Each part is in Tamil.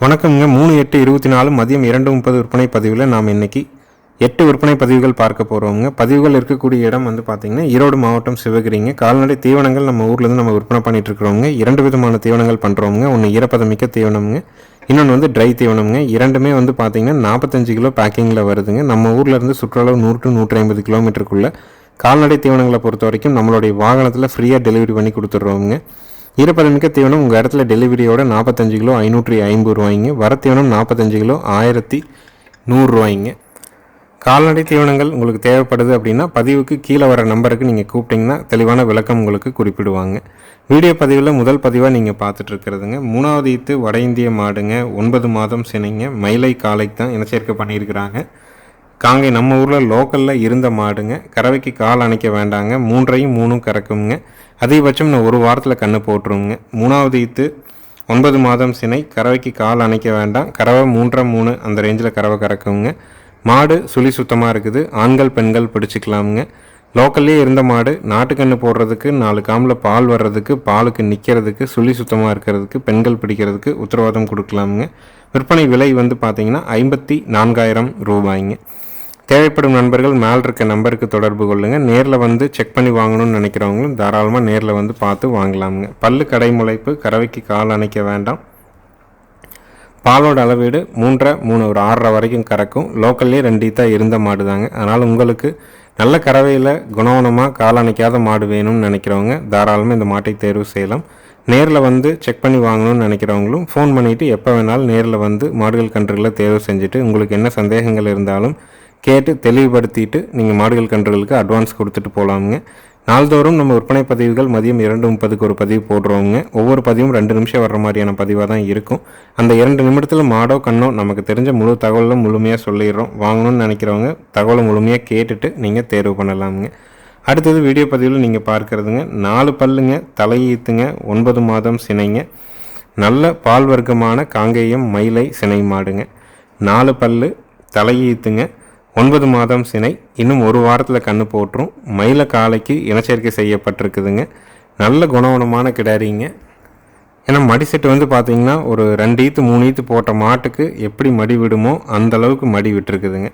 வணக்கம்ங்க. மூணு எட்டு இருபத்தி நாலு மதியம் இரண்டு முப்பது விற்பனை பதிவில் நாம் இன்னைக்கு எட்டு விற்பனை பதிவுகள் பார்க்க போகிறோங்க பதிவுகள் இருக்கக்கூடிய இடம் வந்து பார்த்திங்கன்னா ஈரோடு மாவட்டம் சிவகிரிங்க. கால்நடை தீவனங்கள் நம்ம ஊர்லேருந்து நம்ம விற்பனை பண்ணிட்டு இருக்கிறோங்க இரண்டு விதமான தீவனங்கள் பண்ணுறோங்க ஒன்று ஈரப்பதமிக்க தீவனம்ங்க. இன்னொன்று வந்து ட்ரை தீவனம்ங்க. இரண்டுமே வந்து பார்த்திங்கன்னா நாற்பத்தஞ்சு கிலோ பேக்கிங்கில் வருதுங்க. நம்ம ஊர்லேருந்து சுற்றுலா சுற்றளவு நூறு டு நூற்றி ஐம்பது கிலோமீட்டருக்குள்ளே கால்நடை தீவனங்களை பொறுத்த வரைக்கும் நம்மளுடைய வாகனத்தில் ஃப்ரீயாக டெலிவரி பண்ணி கொடுத்துட்றோங்க ஈரப்பதமிக்க தீவனம் உங்கள் இடத்துல டெலிவரியோட நாற்பத்தஞ்சு கிலோ ஐநூற்றி ஐம்பது ரூபாய்ங்க. வர தீவனம் நாற்பத்தஞ்சு கிலோ ஆயிரத்தி நூறுரூவாய்ங்க கால்நடை தீவனங்கள் உங்களுக்கு தேவைப்படுது அப்படின்னா பதிவுக்கு கீழே வர நம்பருக்கு நீங்கள் கூப்பிட்டிங்கன்னா தெளிவான விளக்கம் உங்களுக்கு குறிப்பிடுவாங்க. வீடியோ பதிவில் முதல் பதிவாக நீங்கள் பார்த்துட்ருக்கிறதுங்க மூணாவது ஈத்து வட இந்திய மாடுங்க ஒன்பது மாதம் சினைங்க மயிலை காலைக்கு தான் இனச்சேர்க்கை பண்ணியிருக்கிறாங்க. காங்கை நம்ம ஊரில் லோக்கலில் இருந்த மாடுங்க. கறவைக்கு கால் அணைக்க வேண்டாங்க. மூன்றையும் மூணும் கறக்குங்க அதிகபட்சம் நான் ஒரு வாரத்தில் கன்று போட்டுருவோங்க மூணாவது ஈத்து ஒன்பது மாதம் சினை கறவைக்கு கால் அணைக்க வேண்டாம். கறவை மூன்றரை மூணு அந்த ரேஞ்சில் கறவை கறக்குங்க. மாடு சுழி சுத்தமாக இருக்குது. ஆண்கள் பெண்கள் பிடிச்சிக்கலாமுங்க. லோக்கல்லே இருந்த மாடு நாட்டுக்கன்று போடுறதுக்கு நாலு காமில் பால் வர்றதுக்கு பாலுக்கு நிற்கிறதுக்கு சுழி சுத்தமாக இருக்கிறதுக்கு பெண்கள் பிடிக்கிறதுக்கு உத்தரவாதம் கொடுக்கலாமுங்க. விற்பனை விலை வந்து பார்த்திங்கன்னா ஐம்பத்தி நான்காயிரம் ரூபாய்ங்க. தேவைப்படும் நண்பர்கள் மேல் இருக்க நம்பருக்கு தொடர்பு கொள்ளுங்கள் நேரில் வந்து செக் பண்ணி வாங்கணும்னு நினைக்கிறவங்களும் தாராளமாக நேரில் வந்து பார்த்து வாங்கலாமுங்க. பல்லு கடை முளைப்பு கறவைக்கு கால் அணைக்க வேண்டாம். பாலோட அளவீடு மூன்றரை மூணு ஒரு ஆறரை வரைக்கும் கறக்கும். லோக்கல்லே ரெண்டு தான் இருந்த மாடு தாங்க. அதனால் உங்களுக்கு நல்ல கறவையில் குணவனமாக கால் அணைக்காத மாடு வேணும்னு நினைக்கிறவங்க தாராளமாக இந்த மாட்டை தேர்வு செய்யலாம். நேரில் வந்து செக் பண்ணி வாங்கணும்னு நினைக்கிறவங்களும் ஃபோன் பண்ணிவிட்டு எப்போ வேணாலும் நேரில் வந்து மாடுகள் கன்றுகளை தேர்வு செஞ்சுட்டு உங்களுக்கு என்ன சந்தேகங்கள் இருந்தாலும் கேட்டு தெளிவுபடுத்திட்டு நீங்கள் மாடுகள் கன்றுகளுக்கு அட்வான்ஸ் கொடுத்துட்டு போகலாமுங்க நாள்தோறும் நம்ம விற்பனை பதிவுகள் மதியம் இரண்டு முப்பதுக்கு ஒரு பதிவு போடுறோங்க ஒவ்வொரு பதிவும் ரெண்டு நிமிஷம் வர்ற மாதிரியான பதிவாக தான் இருக்கும். அந்த இரண்டு நிமிடத்தில் மாடோ கண்ணோ நமக்கு தெரிஞ்ச முழு தகவலும் முழுமையாக சொல்லிடுறோம். வாங்கணும்னு நினைக்கிறவங்க தகவலை முழுமையாக கேட்டுட்டு நீங்கள் தேர்வு பண்ணலாமுங்க. அடுத்தது வீடியோ பதிவில் நீங்கள் பார்க்குறதுங்க. நாலு பல்லுங்க தலையீத்துங்க ஒன்பது மாதம் சினைங்க. நல்ல பால் வர்க்கமான காங்கேயம் மயிலை சினை மாடுங்க. நாலு பல்லு தலையீத்துங்க ஒன்பது மாதம் சினை. இன்னும் ஒரு வாரத்தில் கன்று போட்டுரும். மயில காலைக்கு இனச்சேர்க்கை செய்யப்பட்டிருக்குதுங்க. நல்ல குணவனமான கிடாரிங்க. ஏன்னா மடிசெட்டு வந்து பார்த்தீங்கன்னா ஒரு ரெண்டு ஈத்து மூணு ஈத்து போட்ட மாட்டுக்கு எப்படி மடி விடுமோ அந்த அளவுக்கு மடி விட்டுருக்குதுங்க.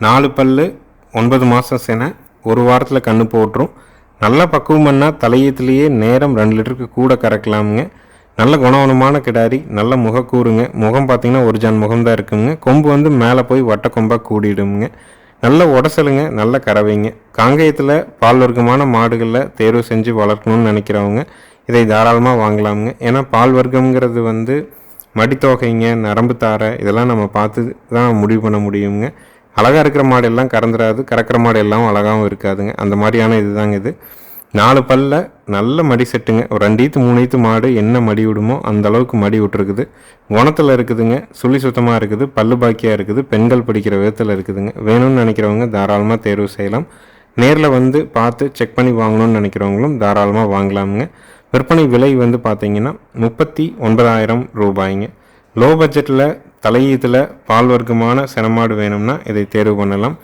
நாலு பல்லு ஒன்பது மாதம் சினை. ஒரு வாரத்தில் கன்று போட்டுரும். நல்ல பக்குவம் பண்ணால் தலையீத்துலேயே நேரம் ரெண்டு லிட்டருக்கு கூட கறக்கலாமுங்க. நல்ல குணவனமான கிடாரி நல்ல முகக்கூறுங்க. முகம் பார்த்தீங்கன்னா ஒரு ஜான் முகம் தான் இருக்குங்க. கொம்பு வந்து மேலே போய் வட்ட கொம்பாக கூடிடுங்க நல்ல உடசலுங்க நல்ல கறவைங்க. காங்கேயத்தில் பால் வர்க்கமான மாடுகளில் தேர்வு செஞ்சு வளர்க்கணும்னு நினைக்கிறவங்க இதை தாராளமாக வாங்கலாமுங்க. ஏன்னா பால் வர்க்கம்ங்கிறது வந்து மடித்தொகைங்க நரம்பு தாரை இதெல்லாம் நம்ம பார்த்து தான் முடிவு பண்ண முடியுங்க. அழகாக இருக்கிற மாடு எல்லாம் கறந்துடாது. கறக்கிற மாடு எல்லாம் அழகாகவும் இருக்காதுங்க. அந்த மாதிரியான இதுதாங்க இது. நாலு பல்ல நல்ல மடி செட்டுங்க. ஒரு ரெண்டு ஈத்து மூணு ஈத்து மாடு என்ன மடி விடுமோ அந்த அளவுக்கு மடி விட்டுருக்குது. குணத்தில் இருக்குதுங்க சுழி சுத்தமாக இருக்குது பல்லு பாக்கியாக இருக்குது பெண்கள் பிடிக்கிற விதத்தில் இருக்குதுங்க. வேணும்னு நினைக்கிறவங்க தாராளமாக தேர்வு செய்யலாம். நேரில் வந்து பார்த்து செக் பண்ணி வாங்கணும்னு நினைக்கிறவங்களும் தாராளமாக வாங்கலாமுங்க. விற்பனை விலை வந்து பார்த்தீங்கன்னா முப்பத்தி ஒன்பதாயிரம் ரூபாய்ங்க. லோ பட்ஜெட்டில் தலையீத்தில் பால் வர்க்கமான செனமாடு வேணும்னா இதை தேர்வு பண்ணலாம்.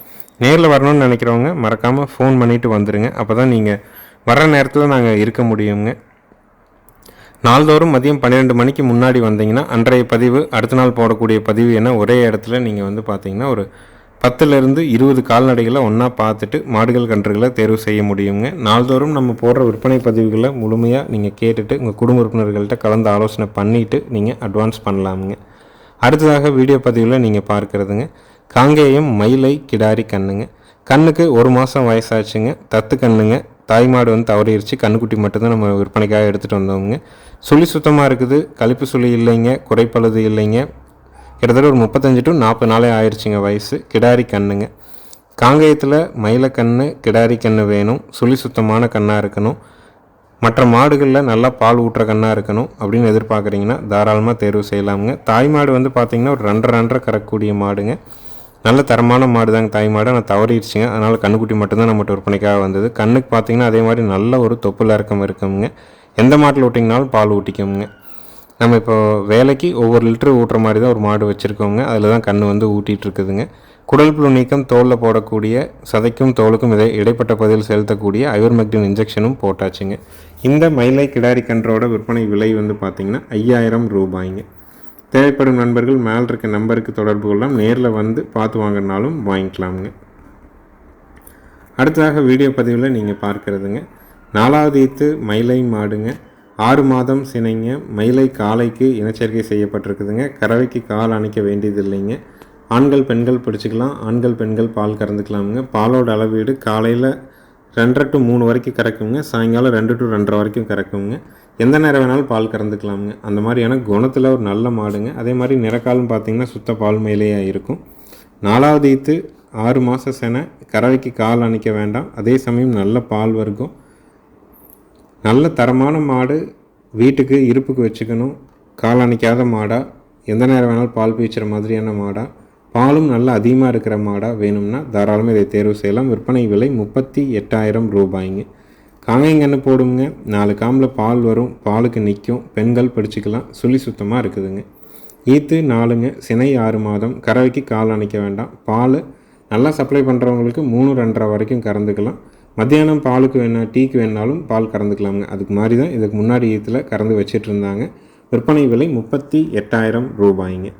நேரில் வரணும்னு நினைக்கிறவங்க மறக்காமல் ஃபோன் பண்ணிவிட்டு வந்துடுங்க அப்போ தான் நீங்கள் வர்ற நேரத்தில் நாங்கள் இருக்க முடியுங்க. நாள்தோறும் மதியம் பன்னிரெண்டு மணிக்கு முன்னாடி வந்தீங்கன்னா அன்றைய பதிவு அடுத்த நாள் போடக்கூடிய பதிவு என ஒரே இடத்துல நீங்கள் வந்து பார்த்தீங்கன்னா ஒரு பத்துலேருந்து இருபது கால்நடைகளை ஒன்றா பார்த்துட்டு மாடுகள் கன்றுகளை தேர்வு செய்ய முடியுங்க. நாள்தோறும் நம்ம போடுற விற்பனை பதிவுகளை முழுமையாக நீங்கள் கேட்டுட்டு உங்கள் குடும்ப உறுப்பினர்கள்ட்ட கலந்து ஆலோசனை பண்ணிவிட்டு நீங்கள் அட்வான்ஸ் பண்ணலாமுங்க. அடுத்ததாக வீடியோ பதிவில் நீங்கள் பார்க்குறதுங்க. காங்கேயம் மயிலை கிடாரி கண்ணுங்க. கண்ணுக்கு ஒரு மாதம் வயசாச்சுங்க. தத்து கண்ணுங்க. தாய்மாடு வந்து தவறிடுச்சு கண்ணுக்குட்டி மட்டும்தான் நம்ம விற்பனைக்காக எடுத்துகிட்டு வந்தோங்க சுழி சுத்தமாக இருக்குது. கழிப்பு சுழி இல்லைங்க. குறைப்பழுது இல்லைங்க. கிட்டத்தட்ட ஒரு முப்பத்தஞ்சு டு நாற்பது நாளே ஆயிடுச்சுங்க வயசு. கிடாரி கண்ணுங்க. காங்கேயத்தில் மயிலக்கண்ணு கிடாரி கண்ணு வேணும். சுழி சுத்தமான கண்ணாக இருக்கணும். மற்ற மாடுகளில் நல்லா பால் ஊட்டுற கண்ணாக இருக்கணும் அப்படின்னு எதிர்பார்க்குறீங்கன்னா தாராளமாக தேர்வு செய்யலாமுங்க. தாய் மாடு வந்து பார்த்திங்கன்னா ஒரு ரெண்டரை ரெண்டரை கறக்கூடிய மாடுங்க. நல்ல தரமான மாடு தாங்க தாய் மாடு. ஆனால் தவறிடுச்சுங்க. அதனால் கண்ணுக்குட்டி மட்டும்தான் நம்மகிட்ட விற்பனைக்காக வந்தது. கண்ணுக்கு பார்த்தீங்கன்னா அதே மாதிரி நல்ல ஒரு தொப்புள் இறக்கம் இருக்குங்க எந்த மாட்டில் ஊட்டிங்கனாலும் பால் ஊட்டிக்கோங்க நம்ம இப்போ வேலைக்கு ஒவ்வொரு லிட்டரு ஊட்டுற மாதிரி தான் ஒரு மாடு வச்சுருக்கோங்க. அதில் தான் கண் வந்து ஊட்டிகிட்டு இருக்குதுங்க. குடல் புழு நீக்கம் தோலில் போடக்கூடிய சதைக்கும் தோலுக்கும் இதை இடைப்பட்ட பகுதியில் செலுத்தக்கூடிய ஐவர்மெக்டின் இன்ஜெக்ஷனும் போட்டாச்சுங்க. இந்த மயிலை கிடாரி கன்றோட விற்பனை விலை வந்து பார்த்திங்கன்னா ஐயாயிரம் ரூபாய்ங்க. தேவைப்படும் நண்பர்கள் மேல் இருக்க நம்பருக்கு தொடர்பு கொள்ளலாம் நேரில் வந்து பார்த்து வாங்கினாலும் வாங்கிக்கலாமுங்க. அடுத்ததாக வீடியோ பதிவில் நீங்கள் பார்க்குறதுங்க. நாலாவது ஈத்து மயிலை மாடுங்க. ஆறு மாதம் சினைங்க. மயிலை காலைக்கு இனச்சேர்க்கை செய்யப்பட்டிருக்குதுங்க. கறவைக்கு கால் அணைக்க வேண்டியது இல்லைங்க ஆண்கள் பெண்கள் பிடிச்சிக்கலாம். ஆண்கள் பெண்கள் பால் கறந்துக்கலாமுங்க. பாலோட அளவீடு காலையில் ரெண்டரை டு மூணு வரைக்கும் கறக்குங்க. சாயங்காலம் ரெண்டு டு ரெண்டரை வரைக்கும் கறக்குங்க. எந்த நேரம் வேணாலும் பால் கறந்துக்கலாமுங்க. அந்த மாதிரியான குணத்தில் ஒரு நல்ல மாடுங்க. அதே மாதிரி நிறக்காலும் பார்த்தீங்கன்னா சுத்த பால் மேலேயே இருக்கும். நாலாவது ஈத்து ஆறு மாத செனை கறவைக்கு கால் அணைக்க வேண்டாம். அதே சமயம் நல்ல பால் வர்க்கம். நல்ல தரமான மாடு வீட்டுக்கு இருப்புக்கு வச்சுக்கணும். கால் அணைக்காத மாடாக எந்த நேரம் வேணாலும் பால் பீச்சுற மாதிரியான மாடாக பாலும் நல்லா அதிகமாக இருக்கிற மாடாக வேணும்னா தாராளமாக இதை தேர்வு செய்யலாம். விற்பனை விலை முப்பத்தி எட்டாயிரம் ரூபாய்ங்க. காங்கைங்கன்று போடுங்க நாலு காம்பில் பால் வரும் பாலுக்கு நிற்கும் பெண்கள் படிச்சுக்கலாம் சுழி சுத்தமாக இருக்குதுங்க. ஈத்து நாலுங்க சினை ஆறு மாதம் கறவைக்கு கால் அணைக்க வேண்டாம். பால் நல்லா சப்ளை பண்ணுறவங்களுக்கு மூணு ரெண்டரை வரைக்கும் கறந்துக்கலாம். மத்தியானம் பாலுக்கு வேணா டீக்கு வேணாலும் பால் கறந்துக்கலாமுங்க. அதுக்கு மாதிரி தான் இதுக்கு முன்னாடி ஈத்தில் கறந்து வச்சிட்டு இருந்தாங்க. விற்பனை விலை முப்பத்தி எட்டாயிரம் ரூபாய்ங்க.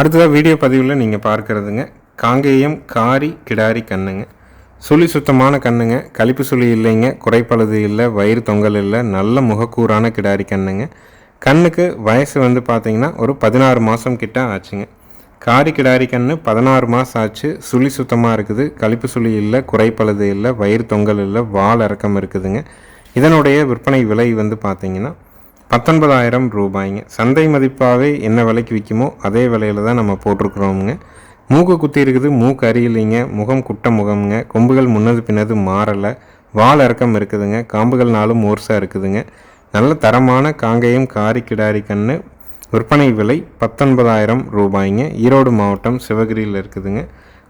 அடுத்ததாக வீடியோ பதிவில் நீங்கள் பார்க்குறதுங்க. காங்கேயம் காரி கிடாரி கண்ணுங்க. சுழி சுத்தமான கண்ணுங்க. கழிப்பு சுழி இல்லைங்க. குறைப்பழுது இல்லை. வயிறு தொங்கல் இல்லை. நல்ல முகக்கூறான கிடாரி கண்ணுங்க. கண்ணுக்கு வயசு வந்து பார்த்திங்கன்னா ஒரு பதினாறு மாதம் கிட்ட ஆச்சுங்க. காரி கிடாரி கண்ணு பதினாறு மாதம் ஆச்சு. சுழி சுத்தமாக இருக்குது. கழிப்பு சுழி இல்லை. குறைப்பழுது இல்லை. வயிறு தொங்கல் இல்லை. வால் இறக்கம் இருக்குதுங்க. இதனுடைய விற்பனை விலை வந்து பார்த்திங்கன்னா பத்தொன்பதாயிரம் ரூபாய்ங்க. சந்தை மதிப்பாகவே என்ன விலைக்கு விற்குமோ அதே விலையில் தான் நம்ம போட்டிருக்கிறோமுங்க. மூக்கு குத்தி இருக்குது மூக்கு அறியலைங்க முகம் குட்ட முகம்ங்க. கொம்புகள் முன்னது பின்னது மாறலை. வால் இறக்கம் இருக்குதுங்க. காம்புகள் நாளும் மோர்ஸாக இருக்குதுங்க. நல்ல தரமான காங்கேயம் காரி கிடாரி கன்று விற்பனை விலை பத்தொன்பதாயிரம் ரூபாய்ங்க. ஈரோடு மாவட்டம் சிவகிரியில் இருக்குதுங்க.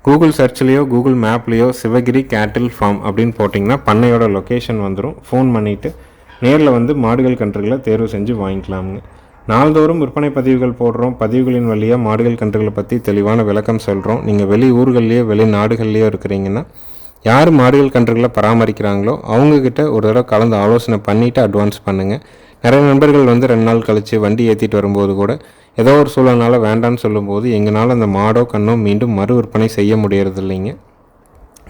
கூகுள் சர்ச்லேயோ கூகுள் மேப்லேயோ சிவகிரி கேட்டில் ஃபார்ம் அப்படின்னு போட்டிங்கன்னா பண்ணையோட லொக்கேஷன் வந்துடும் ஃபோன் பண்ணிவிட்டு நேரில் வந்து மாடுகள் கன்றுகளை தேர்வு செஞ்சு வாங்கிக்கலாமுங்க நாள்தோறும் விற்பனை பதிவுகள் போடுறோம். பதிவுகளின் வழியாக மாடுகள் கன்றுகளை பற்றி தெளிவான விளக்கம் சொல்கிறோம் நீங்கள் வெளி ஊர்கள்லேயோ வெளி நாடுகள்லேயோ இருக்கிறீங்கன்னா யார் மாடுகள் கன்றுகளை பராமரிக்கிறாங்களோ அவங்கக்கிட்ட ஒரு தடவை கலந்து ஆலோசனை பண்ணிவிட்டு அட்வான்ஸ் பண்ணுங்கள் நிறைய நண்பர்கள் வந்து ரெண்டு நாள் கழித்து வண்டி ஏற்றிட்டு வரும்போது கூட ஏதோ ஒரு சூழல்னால வேண்டான்னு சொல்லும்போது எங்களால் அந்த மாடோ கண்ணோ மீண்டும் மறு விற்பனை செய்ய முடியறது இல்லைங்க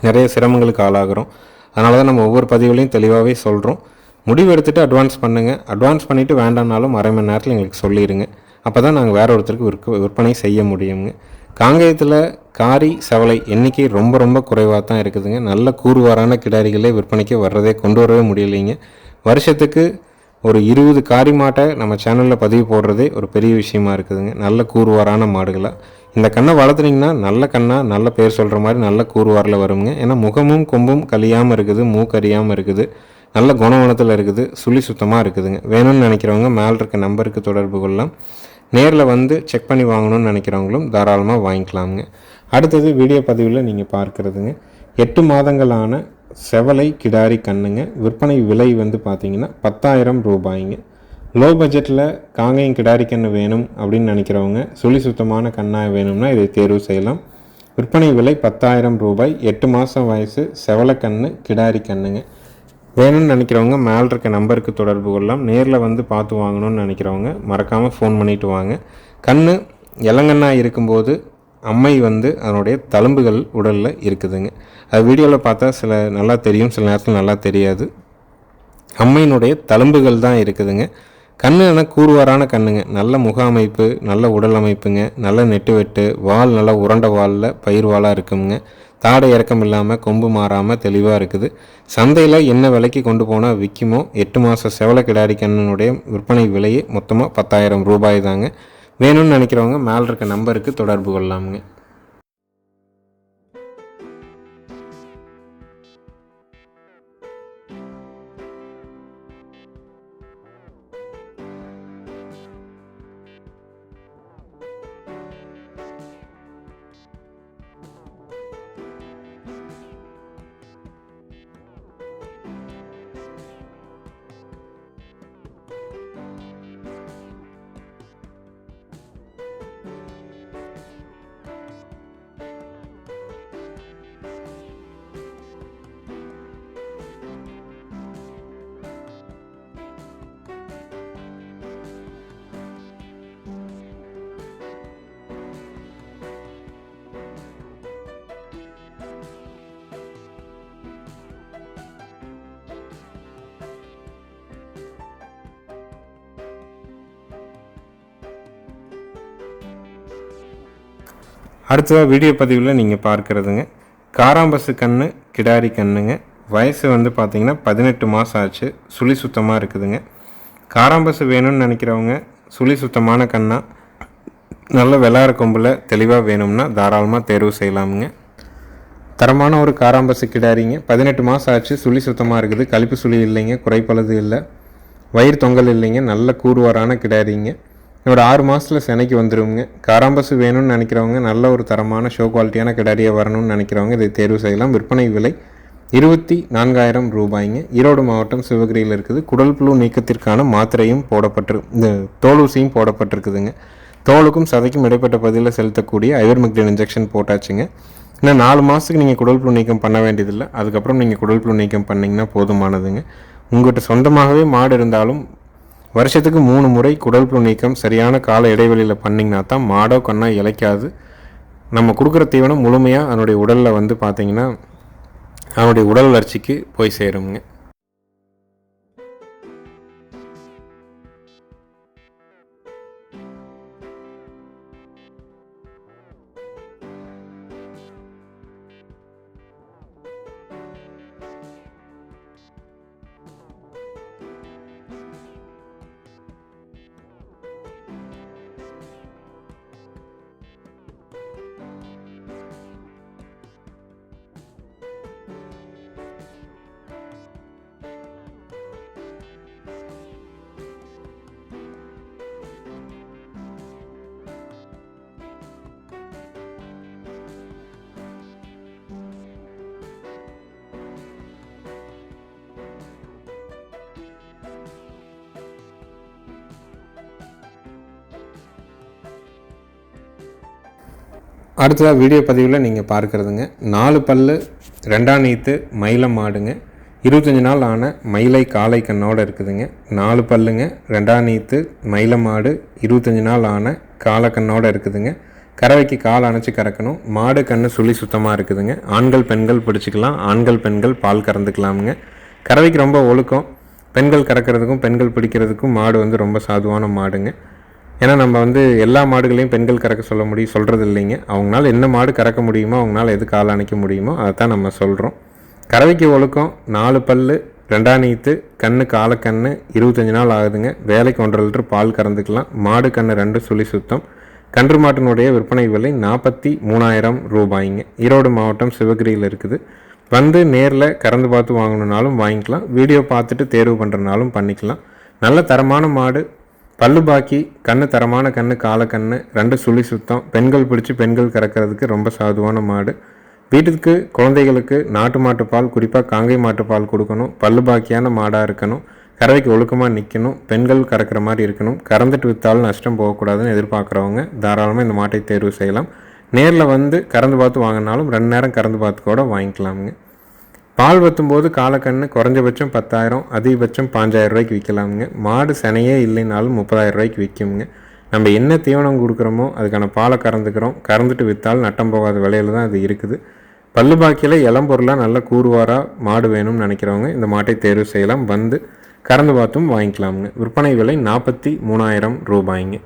நிறைய சிரமங்களுக்கு ஆளாகிறோம். அதனால தான் நம்ம ஒவ்வொரு பதிவுலையும் தெளிவாகவே சொல்கிறோம் முடிவு எடுத்துகிட்டு அட்வான்ஸ் பண்ணுங்கள் அட்வான்ஸ் பண்ணிவிட்டு வேண்டாம்னாலும் அரை மணி நேரத்தில் எங்களுக்கு சொல்லிடுங்க அப்போ தான் நாங்கள் வேறு ஒருத்தருக்கு விற்க விற்பனை செய்ய முடியுங்க. காங்கேயத்தில் காரி சவலை எண்ணிக்கை ரொம்ப ரொம்ப குறைவாக தான் இருக்குதுங்க. நல்ல கூறுவாரான கிடாரிகளே விற்பனைக்கு வர்றதே கொண்டு வரவே முடியலைங்க. வருஷத்துக்கு ஒரு இருபது காரி மாட்டை நம்ம சேனலில் பதிவு போடுறதே ஒரு பெரிய விஷயமா இருக்குதுங்க. நல்ல கூறுவாரான மாடுகளாக இந்த கண்ணை வளர்த்துனீங்கன்னா நல்ல கண்ணாக நல்ல பேர் சொல்கிற மாதிரி நல்ல கூறுவாரில் வருங்க. ஏன்னா முகமும் கொம்பும் கழியாமல் இருக்குது மூக்கறியாமல் இருக்குது. நல்ல குணவனத்தில் இருக்குது சுழி சுத்தமாக இருக்குதுங்க. வேணும்னு நினைக்கிறவங்க மேலே இருக்க நம்பருக்கு தொடர்பு கொள்ளலாம். நேரில் வந்து செக் பண்ணி வாங்கணும்னு நினைக்கிறவங்களும் தாராளமாக வாங்கிக்கலாமுங்க. அடுத்தது வீடியோ பதிவில் நீங்கள் பார்க்குறதுங்க. எட்டு மாதங்களான செவலை கிடாரி கண்ணுங்க. விற்பனை விலை வந்து பார்த்தீங்கன்னா பத்தாயிரம் ரூபாய்ங்க. லோ பட்ஜெட்டில் காங்கையும் கிடாரி கன்று வேணும் அப்படின்னு நினைக்கிறவங்க சுழி சுத்தமான கண்ணாக வேணும்னா இதை தேர்வு செய்யலாம். விற்பனை விலை பத்தாயிரம் ரூபாய். எட்டு மாதம் வயசு செவலை கன்று கிடாரி கண்ணுங்க. வேணும்னு நினைக்கிறவங்க மேலே இருக்க நம்பருக்கு தொடர்பு கொள்ளலாம். நேரில் வந்து பார்த்து வாங்கணும்னு நினைக்கிறவங்க மறக்காமல் ஃபோன் பண்ணிவிட்டு வாங்க. கண் இளங்கண்ணாக இருக்கும்போது அம்மை வந்து அதனுடைய தழும்புகள் உடலில் இருக்குதுங்க. அது வீடியோவில் பார்த்தா சில நல்லா தெரியும். சில நேரத்தில் நல்லா தெரியாது. அம்மையினுடைய தழும்புகள் தான் இருக்குதுங்க. கண்ணு ஆனால் கூறுவாரான கண்ணுங்க. நல்ல முக அமைப்பு நல்ல உடல் அமைப்புங்க. நல்ல நெட்டு வெட்டு வால் நல்லா உருண்ட வாலில் பயிர் வாலாக இருக்குங்க. தாடை இறக்கம் இல்லாமல் கொம்பு மாறாமல் தெளிவாக இருக்குது. சந்தையில் என்ன விலைக்கு கொண்டு போனால் விற்குமோ எட்டு மாத செவல கிடாரி கண்ணனுடைய விற்பனை விலையே மொத்தமாக பத்தாயிரம் ரூபாய் தாங்க. வேணும்னு நினைக்கிறவங்க மேலே இருக்க நம்பருக்கு தொடர்பு கொள்ளாமுங்க அடுத்ததாக வீடியோ பதிவில் நீங்கள் பார்க்குறதுங்க. காராம்பசு கண்ணு கிடாரி கண்ணுங்க. வயசு வந்து பார்த்திங்கன்னா பதினெட்டு மாதம் ஆச்சு. சுழி சுத்தமாக இருக்குதுங்க. காராம்பசு வேணும்னு நினைக்கிறவங்க சுழி சுத்தமான கண்ணாக நல்ல வெள்ளார கொம்பில் தெளிவாக வேணும்னா தாராளமாக தேர்வு செய்யலாமுங்க. தரமான ஒரு காராம்பசு கிடாரிங்க. பதினெட்டு மாதம் ஆச்சு சுழி சுத்தமாக இருக்குது. கழிப்பு சுழி இல்லைங்க குறைப்பளது இல்லை. வயிறு தொங்கல் இல்லைங்க நல்ல கூறுவாரான கிடாரிங்க. இதோட ஆறு மாதத்தில் செனைக்கு வந்துடுவோங்க காராம்பசு வேணும்னு நினைக்கிறவங்க நல்ல ஒரு தரமான ஷோ குவாலிட்டியான கிடாரியாக வரணும்னு நினைக்கிறவங்க இதை தேர்வு செய்யலாம். விற்பனை விலை இருபத்தி நான்காயிரம் ரூபாய்ங்க. ஈரோடு மாவட்டம் சிவகிரியில் இருக்குது. குடல் புழு நீக்கத்திற்கான மாத்திரையும் போடப்பட்டிரு இந்த தோலூசியும் போடப்பட்டிருக்குதுங்க. தோலுக்கும் சதைக்கும் இடைப்பட்ட பதிலில் செலுத்தக்கூடிய ஐவர்மெக்டின் இன்ஜெக்ஷன் போட்டாச்சுங்க. இன்னும் நாலு மாதத்துக்கு நீங்கள் குடல் புழு நீக்கம் பண்ண வேண்டியதில்லை. அதுக்கப்புறம் நீங்கள் குடல் புழு நீக்கம் பண்ணிங்கன்னா போதுமானதுங்க. உங்கள்கிட்ட சொந்தமாகவே மாடு இருந்தாலும் வருஷத்துக்கு மூணு முறை குடல் புழு நீக்கம் சரியான கால இடைவெளியில் பண்ணிங்கன்னா தான் மாடோ கண்ணா இழைக்காது. நம்ம கொடுக்குற தீவனம் முழுமையாக அதனுடைய உடலில் வந்து பார்த்திங்கன்னா அவனுடைய உடல் வளர்ச்சிக்கு போய் சேருங்க அடுத்ததாக வீடியோ பதிவில் நீங்கள் பார்க்குறதுங்க. நாலு பல்லு ரெண்டாம் நீத்து மயிலம் மாடுங்க. இருபத்தஞ்சி நாள் ஆன மயிலை காளை கண்ணோடு இருக்குதுங்க. நாலு பல்லுங்க ரெண்டாம் நீத்து மயிலம் மாடு இருபத்தஞ்சி நாள் ஆன காலக்கண்ணோடு இருக்குதுங்க. கறவைக்கு கால் அணைச்சி கறக்கணும். மாடு கண்ணு சுழி சுத்தமாக இருக்குதுங்க. ஆண்கள் பெண்கள் பிடிச்சிக்கலாம். ஆண்கள் பெண்கள் பால் கறந்துக்கலாமுங்க. கறவைக்கு ரொம்ப ஒழுக்கம். பெண்கள் கறக்கிறதுக்கும் பெண்கள் பிடிக்கிறதுக்கும் மாடு வந்து ரொம்ப சாதுவான மாடுங்க. ஏன்னா நம்ம வந்து எல்லா மாடுகளையும் பெண்கள் கறக்க சொல்ல முடியும் சொல்கிறது இல்லைங்க. அவங்களால என்ன மாடு கறக்க முடியுமோ அவங்களால எது கால் அணைக்க முடியுமோ அதை தான் நம்ம சொல்கிறோம் கறவைக்கு ஒழுக்கம் நாலு பல்லு ரெண்டாம் நீத்து கண்ணு காலக்கண்ணு இருபத்தஞ்சி நாள் ஆகுதுங்க. வேலைக்கு ஒன்றரை லிட்டர் பால் கறந்துக்கலாம். மாடு கண்ணு ரெண்டு சுழி சுத்தம். கன்று மாட்டினுடைய விற்பனை விலை நாற்பத்தி மூணாயிரம் ரூபாய்ங்க. ஈரோடு மாவட்டம் சிவகிரியில் இருக்குது. வந்து நேரில் கறந்து பார்த்து வாங்கணுன்னாலும் வாங்கிக்கலாம். வீடியோ பார்த்துட்டு தேர்வு பண்ணுறனாலும் பண்ணிக்கலாம். நல்ல தரமான மாடு பல்லு பாக்கி கண்ணு தரமான கண்ணு காலக்கண்ணு ரெண்டு சுழி சுத்தம் பெண்கள் பிடிச்சி பெண்கள் கறக்கிறதுக்கு ரொம்ப சாதுவான மாடு. வீட்டுக்கு குழந்தைகளுக்கு நாட்டு மாட்டு பால் குறிப்பாக காங்கை மாட்டு பால் கொடுக்கணும் பல்லு பாக்கியான மாடாக இருக்கணும் கறவைக்கு ஒழுக்கமாக நிற்கணும் பெண்கள் கறக்கிற மாதிரி இருக்கணும் கறந்துட்டு விற்றாலும் நஷ்டம் போகக்கூடாதுன்னு எதிர்பார்க்குறவங்க தாராளமாக இந்த மாட்டை தேர்வு செய்யலாம். நேரில் வந்து கறந்து பார்த்து வாங்கினாலும் ரெண்டு நேரம் கறந்து பார்த்து கூட வாங்கிக்கலாமுங்க. பால் வற்றும்போது காலக்கண்ணு குறைஞ்சபட்சம் பத்தாயிரம் அதிகபட்சம் பாஞ்சாயிரம் ரூபாய்க்கு விற்கலாமுங்க. மாடு சனையே இல்லைனாலும் முப்பதாயிரம் ரூபாய்க்கு விற்குங்க நம்ம என்ன தீவனம் கொடுக்குறோமோ அதுக்கான பாலை கறந்துக்கிறோம். கறந்துட்டு விற்றாலும் நட்டம் போகாத விலையில தான் அது இருக்குது. பல்லு பாக்கியில் இளம்பொருளாக நல்ல கூறுவாராக மாடு வேணும்னு நினைக்கிறவங்க இந்த மாட்டை தேர்வு செய்யலாம். வந்து கறந்து பார்த்தும் வாங்கிக்கலாமுங்க. விற்பனை விலை நாற்பத்தி மூணாயிரம் ரூபாய்ங்க.